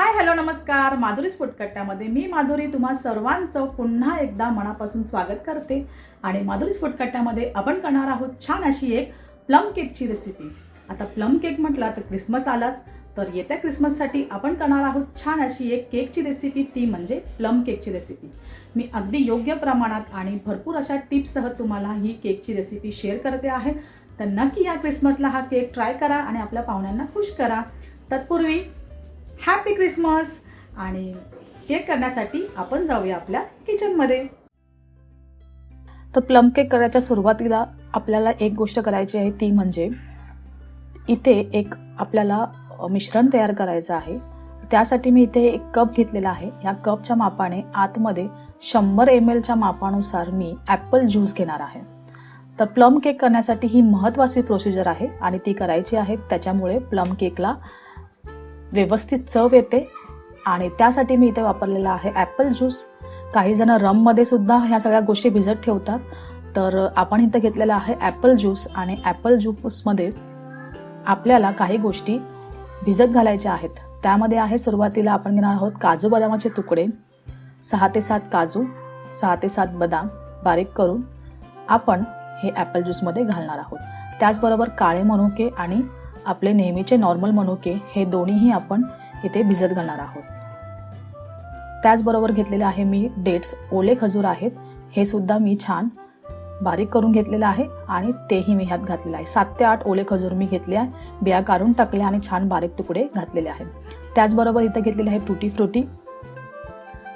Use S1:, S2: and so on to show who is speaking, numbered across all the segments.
S1: Hi hello नमस्कार. माधुरीच फुटकट्ट्यामध्ये. मी माधुरी तुम्हा सर्वांचं पुन्हा एकदा मनापासून स्वागत करते. आणि माधुरीच फुटकट्ट्यामध्ये आपण करणार आहोत छान अशी एक प्लम केकची रेसिपी आता प्लम केक म्हटला तर क्रिसमस आलाच. तर येत्या क्रिसमससाठी आपण करणार आहोत छान अशी एक केकची रेसिपी ती म्हणजे प्लम केकची रेसिपी मी अगदी योग्य प्रमाणात आणि भरपूर अशा टिप्ससह तुम्हाला ही केकची रेसिपी शेअर करते आहे. तर नक्की या क्रिसमसला हा केक ट्राय करा आणि आपल्या पाहुण्यांना खुश करा. तत्पूर्वी हॅपी क्रिसमस आणि केक करण्यासाठी आपण जाऊया आपल्या किचनमध्ये
S2: तर प्लम केक करायच्या सुरुवातीला आपल्याला एक गोष्ट करायची आहे ती म्हणजे इथे एक आपल्याला मिश्रण तयार करायचं आहे. त्यासाठी मी इथे एक कप घेतलेला आहे. ह्या कपच्या मापाने आतमध्ये शंभर एम एलच्या मापानुसार मी ॲपल ज्यूस घेणार आहे. तर प्लम केक करण्यासाठी ही महत्त्वाची प्रोसिजर आहे आणि ती करायची आहे. त्याच्यामुळे प्लम केकला व्यवस्थित चव येते. आणि त्यासाठी मी इथे वापरलेला आहे ॲपल ज्यूस काही जण रममध्ये सुद्धा ह्या सगळ्या गोष्टी भिजत ठेवतात. तर आपण इथं घेतलेला आहे ॲपल ज्यूस आणि ॲपल ज्यूसमध्ये आपल्याला काही गोष्टी भिजत घालायच्या आहेत. त्यामध्ये आहे सुरुवातीला आपण घेणार आहोत काजू बदामाचे तुकडे. सहा ते सात काजू सहा ते सात बदाम बारीक करून आपण हे ॲपल ज्यूसमध्ये घालणार आहोत. त्याचबरोबर काळे मनुके आणि आपले नेहमीचे नॉर्मल मनुके हे दोन्हीही आपण इथे भिजत घालणार आहोत. त्याचबरोबर घेतलेले आहे मी डेट्स ओले खजूर आहेत हे सुद्धा मी छान बारीक करून घेतलेलं आहे आणि तेही मी ह्यात घातलेलं आहे. सात ते आठ ओले खजूर मी घेतले आहे बिया काढून टाकल्या आणि छान बारीक तुकडे घातलेले आहेत. त्याचबरोबर इथं घेतलेली आहे टुटी फ्रुटी.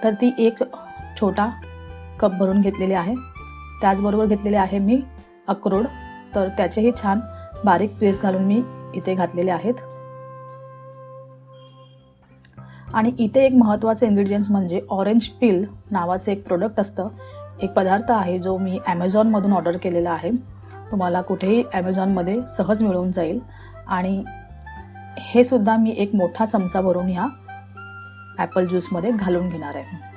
S2: तर ती एक छोटा कप भरून घेतलेली आहे. त्याचबरोबर घेतलेले आहे मी अक्रोड. तर त्याचेही छान बारीक प्रेस घालून मी इथे घातलेले आहेत. आणि इथे एक महत्त्वाचं इन्ग्रेडियंट्स म्हणजे ऑरेंज पील नावाचं एक प्रोडक्ट असतं. एक पदार्थ आहे जो मी ॲमेझॉनमधून ऑर्डर केलेला आहे. तुम्हाला कुठेही ॲमेझॉनमध्ये सहज मिळून जाईल. आणि हे सुद्धा मी एक मोठा चमचा भरून ह्या ॲपल ज्यूसमध्ये घालून घेणार आहे.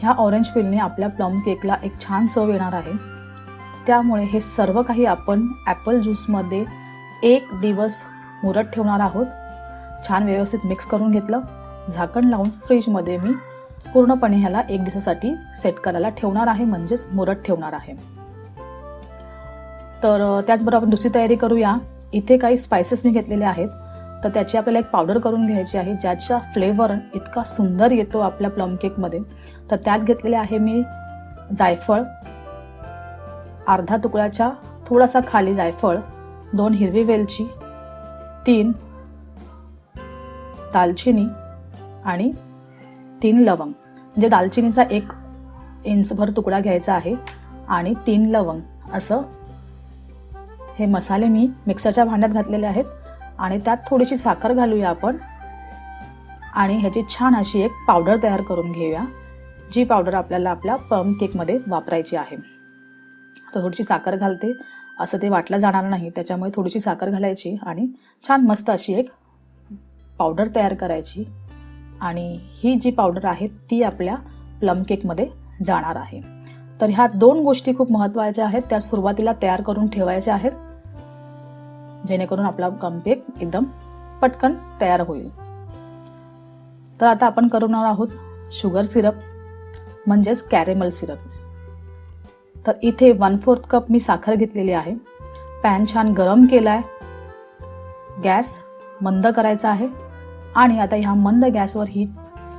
S2: ह्या ऑरेंज पिलने आपल्या प्लम केकला एक छान चव येणार आहे. त्यामुळे हे सर्व काही आपण ॲपल ज्यूसमध्ये एक दिवस मुरत ठेवणार आहोत. छान व्यवस्थित मिक्स करून घेतलं. झाकण लावून फ्रीजमध्ये मी पूर्णपणे ह्याला एक दिवसासाठी सेट करायला ठेवणार आहे म्हणजेच मुरत ठेवणार आहे. तर त्याचबरोबर आपण दुसरी तयारी करूया. इथे काही स्पायसेस मी घेतलेले आहेत. तर त्याची आपल्याला एक पावडर करून घ्यायची आहे ज्याचा फ्लेवर इतका सुंदर येतो आपल्या प्लम केकमध्ये तर त्यात घेतलेले आहे मी जायफळ अर्धा तुकड्याच्या थोडासा खाली जायफळ दोन हिरवी वेलची तीन दालचिनी आणि तीन लवंग. म्हणजे दालचिनीचा एक इंचभर तुकडा घ्यायचा आहे आणि तीन लवंग. असं हे मसाले मी मिक्सरच्या भांड्यात घातलेले आहेत आणि त्यात थोडीशी साखर घालूया आपण आणि ह्याची छान अशी एक पावडर तयार करून घेऊया जी पावडर आपल्याला आपल्या पम केकमध्ये वापरायची आहे. थोडीशी साखर घालते. असं ते वाटलं जाणार नाही. त्याच्यामुळे थोडीशी साखर घालायची आणि छान मस्त अशी एक पावडर तयार करायची. आणि ही जी पावडर आहे ती आपल्या प्लम केकमध्ये जाणार आहे. तर ह्या दोन गोष्टी खूप महत्त्वाच्या आहेत. त्या सुरुवातीला तयार करून ठेवायच्या आहेत. जेणेकरून आपला प्लम केक एकदम पटकन तयार होईल. तर आता आपण करणार आहोत शुगर सिरप म्हणजेच कॅरेमल सिरप तर इथे वन फोर्थ कप मी साखर घेतलेली आहे. पॅन छान गरम केला आहे गॅस मंद करायचा आहे. आणि आता ह्या मंद गॅसवर ही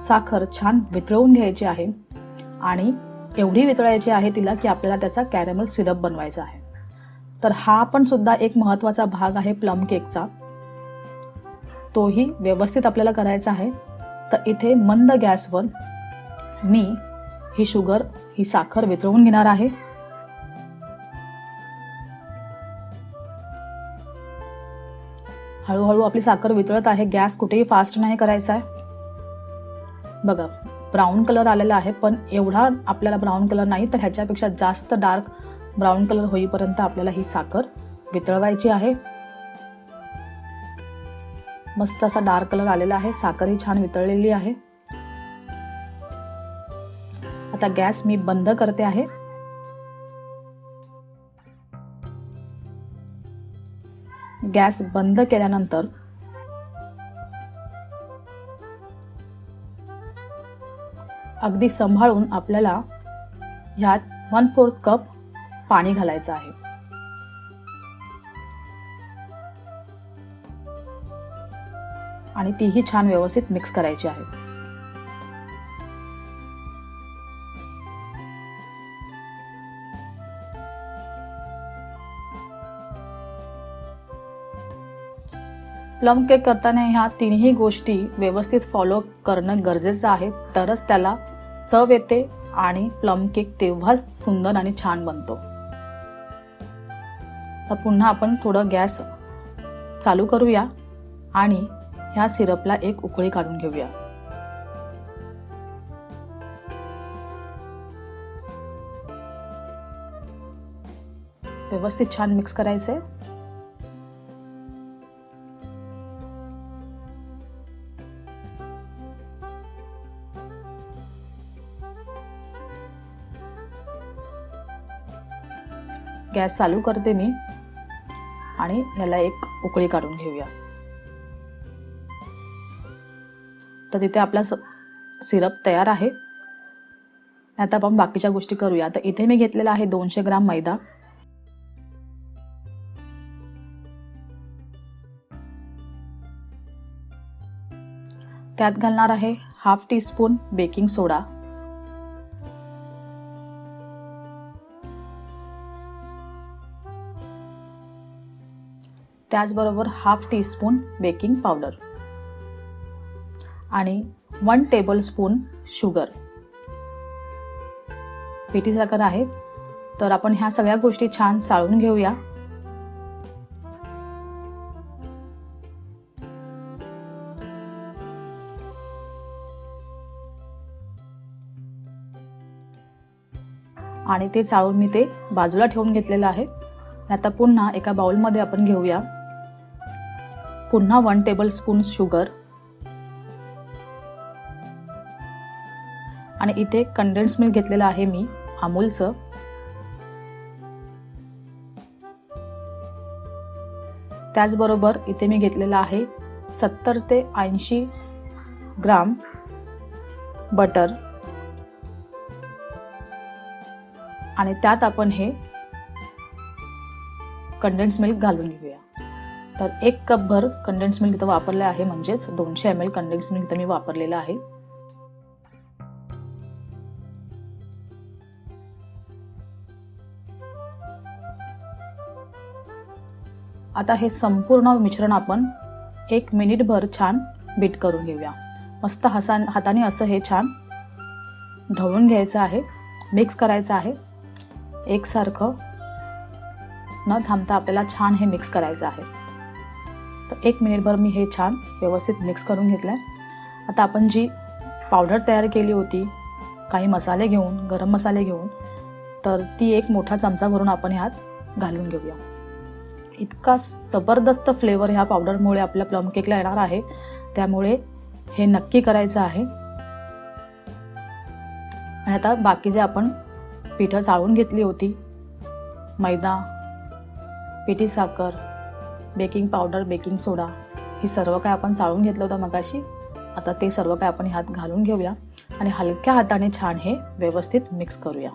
S2: साखर छान वितळवून घ्यायची आहे. आणि एवढी वितळायची आहे तिला की आपल्याला त्याचा कॅरेमल सिरप बनवायचा आहे. तर हा पण सुद्धा एक महत्त्वाचा भाग आहे प्लम केकचा तोही व्यवस्थित आपल्याला करायचा आहे. तर इथे मंद गॅसवर मी ही शुगर ही साखर वितळवून घेणार आहे. हळूहळू आपली साखर वितळत आहे. गॅस कुठेही फास्ट नाही करायचा आहे. बघा ब्राऊन कलर आलेला आहे पण एवढा आपल्याला ब्राऊन कलर नाही तर ह्याच्यापेक्षा जास्त डार्क ब्राऊन कलर होईपर्यंत आपल्याला ही साखर वितळवायची आहे. मस्त असा डार्क कलर आलेला आहे. साखर ही छान वितळलेली आहे. आता गॅस मी बंद करते आहे. गॅस बंद केल्यानंतर अगदी सांभाळून आपल्याला ह्यात वन फोर्थ कप पाणी घालायचं आहे. आणि तीही छान व्यवस्थित मिक्स करायची आहे. प्लम केक करताना ह्या तिन्ही गोष्टी व्यवस्थित फॉलो करणं गरजेचं आहे. तरच त्याला चव येते आणि प्लम केक तेव्हाच सुंदर आणि छान बनतो. तर पुन्हा आपण थोडं गॅस चालू करूया आणि ह्या सिरपला एक उकळी काढून घेऊया. व्यवस्थित छान मिक्स करायचंय. गॅस चालू करते मी आणि ह्याला एक उकळी काढून घेऊया. तर तिथे आपला स सिरप तयार आहे. आता आपण बाकीच्या गोष्टी करूया. तर इथे मी घेतलेला आहे दोनशे ग्राम मैदा. त्यात घालणार आहे half teaspoon baking soda. त्याचबरोबर half teaspoon baking powder आणि वन टेबल स्पून शुगर. पिठी साखर आहे तर आपण ह्या सगळ्या गोष्टी छान चाळून घेऊया. आणि ते चाळून मी ते बाजूला ठेवून घेतलेलं आहे. आता पुन्हा एका बाउलमध्ये आपण घेऊया. पुन्हा वन टेबल स्पून शुगर आणि इथे कंडेन्स मिल्क घेतलेलं आहे मी अमूलचं. त्याचबरोबर इथे मी घेतलेलं आहे सत्तर ते ऐंशी ग्राम बटर आणि त्यात आपण हे कंडेन्स मिल्क घालून घेऊया. तर एक कपभर कंडेन्स मिल्क इथं वापरलं आहे म्हणजेच दोनशे एम एल कंडेन्स मिल्क इथं मी वापरलेलं आहे. आता हे संपूर्ण मिश्रण आपण एक मिनिटभर छान बीट करून घेऊया. मस्त हसा हाताने असं हे छान ढवळून घ्यायचं आहे मिक्स करायचं आहे. एकसारखं न थांबता आपल्याला छान हे मिक्स करायचं आहे. तर एक मिनिटभर मी हे छान व्यवस्थित मिक्स करून घेतलं आहे आता आपण जी पावडर तयार केली होती काही मसाले घेऊन गरम मसाले घेऊन तर ती एक मोठा चमचा भरून आपण ह्यात घालून घेऊया. इतका जबरदस्त फ्लेवर ह्या पावडरमुळे आपल्या प्लम केकला येणार आहे. त्यामुळे हे नक्की करायचं आहे. आणि आता बाकी जे आपण पिठं चाळून घेतली होती मैदा पिठी साखर बेकिंग पावडर बेकिंग सोडा हे सर्व काय आपण चाळून घेतलं होतं मगाशी. आता ते सर्व काय आपण ह्यात घालून घेऊया आणि हलक्या हाताने छान हे व्यवस्थित मिक्स करूया.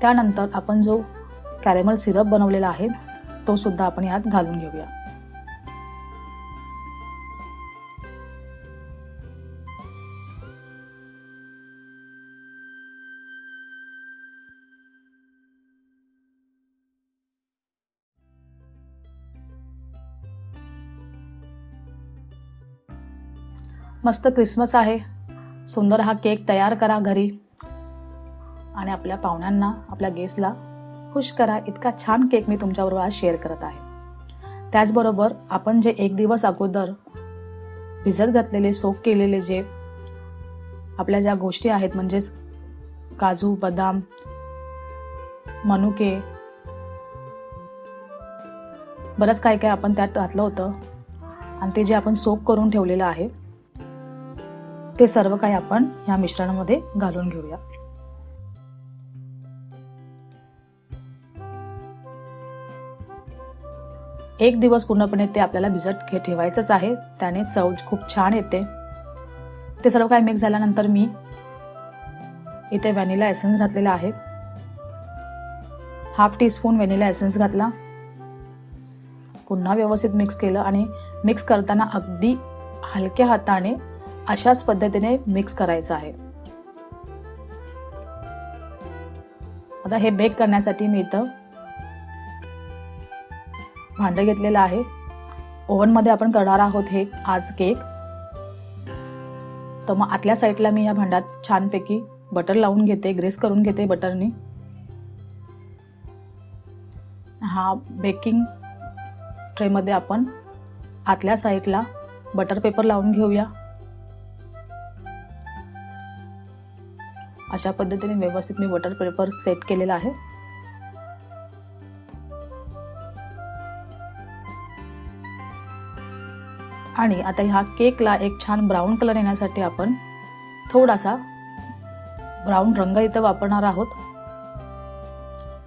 S2: त्यानंतर आपण जो कॅरेमल सिरप बनवलेला आहे तो सुद्धा आपण यात घालून घेऊया. मस्त क्रिसमस आहे. सुंदर हा केक तयार करा घरी. आणि आपल्या पाहुण्यांना आपल्या गेस्टला खुश करा. इतका छान केक मी तुमच्याबरोबर आज शेअर करत आहे. त्याचबरोबर आपण जे एक दिवस अगोदर भिजत घातलेले सोप केलेले जे आपल्या ज्या गोष्टी आहेत म्हणजेच काजू बदाम मनुके बरंच काय काय आपण त्यात घातलं होतं. आणि ते जे आपण सोप करून ठेवलेलं आहे ते सर्व काही आपण ह्या मिश्रणामध्ये घालून घेऊया. एक दिवस पूर्णपणे ते आपल्याला भिजत घे ठेवायचंच आहे. त्याने चव खूप छान येते. ते सर्व काही मिक्स झाल्यानंतर मी इथे व्हॅनिला एसेन्स घातलेला आहे. हाफ टीस्पून व्हॅनिला एसेन्स घातला. पुन्हा व्यवस्थित मिक्स केलं आणि मिक्स करताना अगदी हलक्या हाताने अशाच पद्धतीने मिक्स करायचं आहे. आता हे बेक करण्यासाठी मी इथं भांडं घेतलेलं आहे. ओव्हनमध्ये आपण करणार आहोत हे आज केक तर मग आतल्या साईडला मी या भांड्यात छानपैकी बटर लावून घेते ग्रेस करून घेते बटरनी हा बेकिंग ट्रेमध्ये आपण आतल्या साईडला बटर पेपर लावून घेऊया. अशा पद्धतीने व्यवस्थित मी वॉटर पेपर सेट केलेला आहे. आणि आता ह्या केकला एक छान ब्राऊन कलर येण्यासाठी आपण थोडासा ब्राऊन रंग इथं वापरणार आहोत.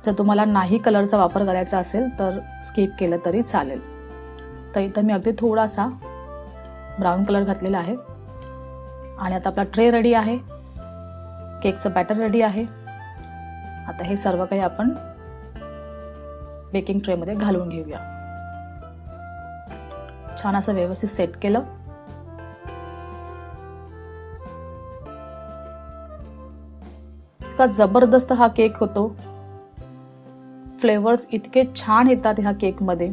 S2: जर तुम्हाला नाही कलरचा वापर करायचा असेल तर स्किप केलं तरी चालेल. तर इथं मी अगदी थोडासा ब्राऊन कलर घातलेला आहे. आणि आता आपला ट्रे रेडी आहे. केकचं बॅटर रेडी आहे. आता हे सर्व काही आपण बेकिंग ट्रेमध्ये घालून घेऊया. छान असं व्यवस्थित सेट केलं. का जबरदस्त हा केक होतो. फ्लेवर्स इतके छान येतात ह्या केकमध्ये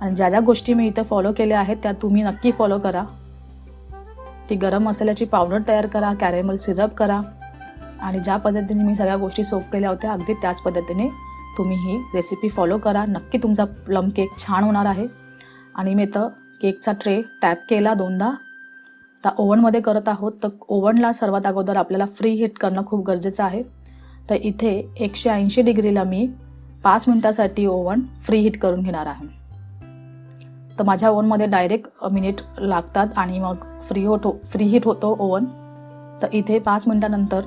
S2: आणि ज्या ज्या गोष्टी मी इथं फॉलो केल्या आहेत त्या तुम्ही नक्की फॉलो करा. ती गरम मसाल्याची पावडर तयार करा कॅरेमल सिरप करा. आणि ज्या पद्धतीने मी सगळ्या गोष्टी सोप केल्या होत्या अगदी त्याच पद्धतीने तुम्ही ही रेसिपी फॉलो करा. नक्की तुमचा प्लम केक छान होणार आहे. आणि मी तर केकचा ट्रे टॅप केला दोनदा. आता ओव्हनमध्ये करत आहोत तर ओव्हनला सर्वात अगोदर आपल्याला फ्री हीट करणं खूप गरजेचं आहे. तर इथे एकशे ऐंशी डिग्रीला मी पाच मिनटासाठी ओव्हन फ्री हीट करून घेणार आहे. तर माझ्या ओव्हनमध्ये डायरेक्ट मिनिट लागतात आणि मग फ्री होतो फ्री हीट होतो ओव्हन तर इथे पाच मिनटानंतर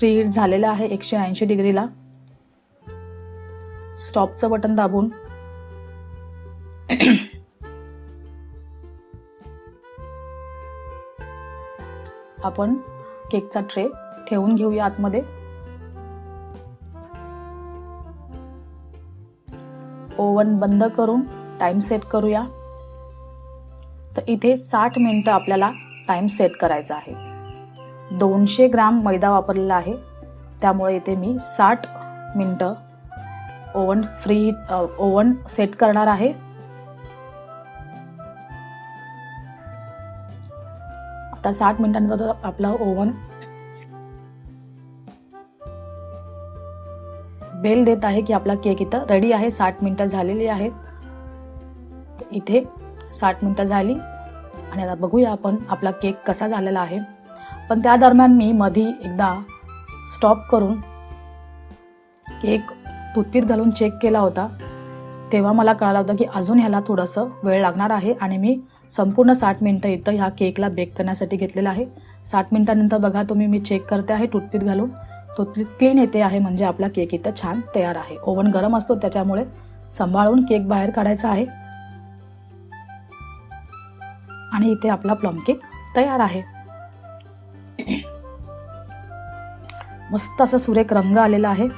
S2: फ्री झालेलं आहे एकशे ऐंशी डिग्रीला. स्टॉपचं बटन दाबून. आपण केकचा ट्रे ठेवून घेऊया आतमध्ये. ओव्हन बंद करून टाइम सेट करूया. तर इथे साठ मिनटं आपल्याला टाइम सेट करायचा आहे. दोनशे ग्राम मैदा वापरलेला आहे. त्यामुळे इथे मी साठ मिनटं ओव्हन फ्री ओव्हन सेट करणार आहे. आता साठ मिनिटांनंतर आपलं ओव्हन बेल देत आहे की आपला केक इथं रेडी आहे. साठ मिनटं झालेली आहेत. इथे साठ मिनटं झाली. आणि आता बघूया आपण आपला केक कसा झालेला आहे. पण त्या दरम्यान मी मधी एकदा स्टॉप करून केक टूथपीक घालून चेक केला होता. तेव्हा मला कळालं होतं की अजून ह्याला थोडंसं वेळ लागणार आहे आणि मी संपूर्ण साठ मिनटं इथं ह्या केकला बेक करण्यासाठी घेतलेलं आहे. साठ मिनटानंतर बघा तुम्ही मी चेक करते आहे टूथपीक घालून. टूथपीक क्लीन येते आहे म्हणजे आपला केक इथं छान तयार आहे. ओव्हन गरम असतो त्याच्यामुळे सांभाळून केक बाहेर काढायचा आहे. आणि इथे आपला प्लम केक तयार आहे. मस्त असं सुरेख रंग आलेला आहे.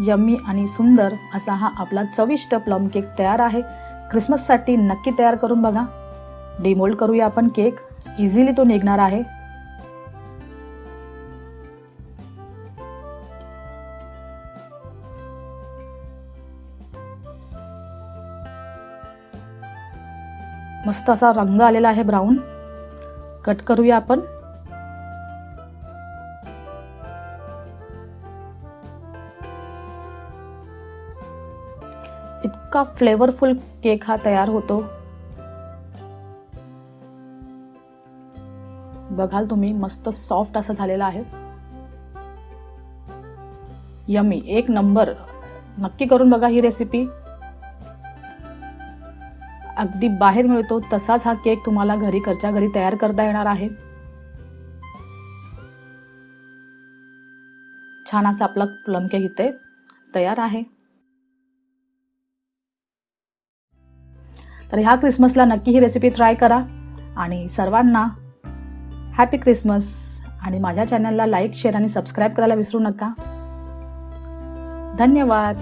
S2: यम्मी आणि सुंदर असा हा आपला चविष्ट प्लम केक तयार आहे. क्रिसमससाठी नक्की तयार करून बघा. डिमोल्ड करूया आपण केक. इझिली तो निघणार आहे. मस्त असा रंग आलेला आहे ब्राऊन. कट करूया आपण. इतका फ्लेवरफुल केक हा तयार होतो. बघाल तुम्ही मस्त सॉफ्ट असं झालेला आहे. यमी एक नंबर नक्की करून बघा ही रेसिपी अगदी बाहेर मिळतो तसाच हा केक तुम्हाला घरी घरच्या घरी तयार करता येणार आहे. छान असा आपला प्लम केक इथे तयार आहे. तर ह्या क्रिसमसला नक्की ही रेसिपी ट्राय करा. आणि सर्वांना हॅपी क्रिसमस आणि माझ्या चॅनलला लाईक शेअर आणि सबस्क्राईब करायला विसरू नका. धन्यवाद.